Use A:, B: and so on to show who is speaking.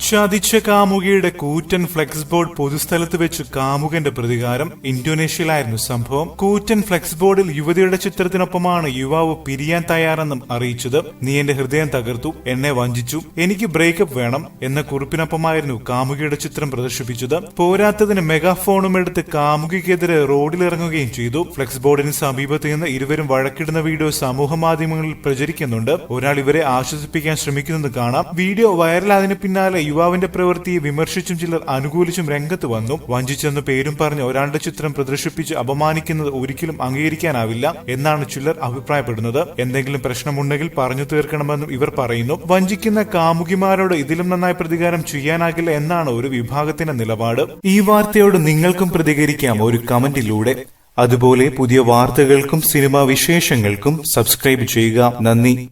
A: ചതിച്ച കാമുകിയുടെ കൂറ്റൻ flex board പൊതുസ്ഥലത്ത് വെച്ച് കാമുകന്റെ പ്രതികാരം ഇന്തോനേഷ്യയിലായിരുന്നു സംഭവം. കൂറ്റൻ ഫ്ലെക്സ് ബോർഡിൽ യുവതിയുടെ ചിത്രത്തിനൊപ്പമാണ് യുവാവ് പിരിയാൻ തയ്യാറെന്നും അറിയിച്ചത്. നീ എന്റെ ഹൃദയം തകർത്തു എന്നെ വഞ്ചിച്ചു എനിക്ക് ബ്രേക്കപ്പ് വേണം എന്ന കുറിപ്പിനൊപ്പമായിരുന്നു കാമുകിയുടെ ചിത്രം പ്രദർശിപ്പിച്ചത്. പോരാത്തതിന് മെഗാഫോണും എടുത്ത് കാമുകിക്കെതിരെ റോഡിലിറങ്ങുകയും ചെയ്തു. ഫ്ലെക്സ് ബോർഡിന് സമീപത്ത് നിന്ന് ഇരുവരും വഴക്കിടുന്ന വീഡിയോ സമൂഹ മാധ്യമങ്ങളിൽ പ്രചരിക്കുന്നുണ്ട്. ഒരാൾ ഇവരെ ആശ്വസിപ്പിക്കാൻ ശ്രമിക്കുന്നത് കാണാം. വീഡിയോ വൈറലായതിനു പിന്നാലെ യുവാവിന്റെ പ്രവൃത്തിയെ വിമർശിച്ചും ചിലർ അനുകൂലിച്ചും രംഗത്ത് വന്നു. വഞ്ചിച്ചെന്ന് പേരും പറഞ്ഞ് ഒരാളുടെ ചിത്രം പ്രദർശിപ്പിച്ച് അപമാനിക്കുന്നത് ഒരിക്കലും അംഗീകരിക്കാനാവില്ല എന്നാണ് ചിലർ അഭിപ്രായപ്പെടുന്നത്. എന്തെങ്കിലും പ്രശ്നമുണ്ടെങ്കിൽ പറഞ്ഞു തീർക്കണമെന്നും ഇവർ പറയുന്നു. വഞ്ചിക്കുന്ന കാമുകിമാരോട് ഇതിലും നന്നായി പ്രതികാരം ചെയ്യാനാകില്ല എന്നാണ് ഒരു വിഭാഗത്തിന്റെ നിലപാട്. ഈ വാർത്തയോട് നിങ്ങൾക്കും പ്രതികരിക്കാം ഒരു കമന്റിലൂടെ. അതുപോലെ പുതിയ വാർത്തകൾക്കും സിനിമാ വിശേഷങ്ങൾക്കും സബ്സ്ക്രൈബ് ചെയ്യുക. നന്ദി.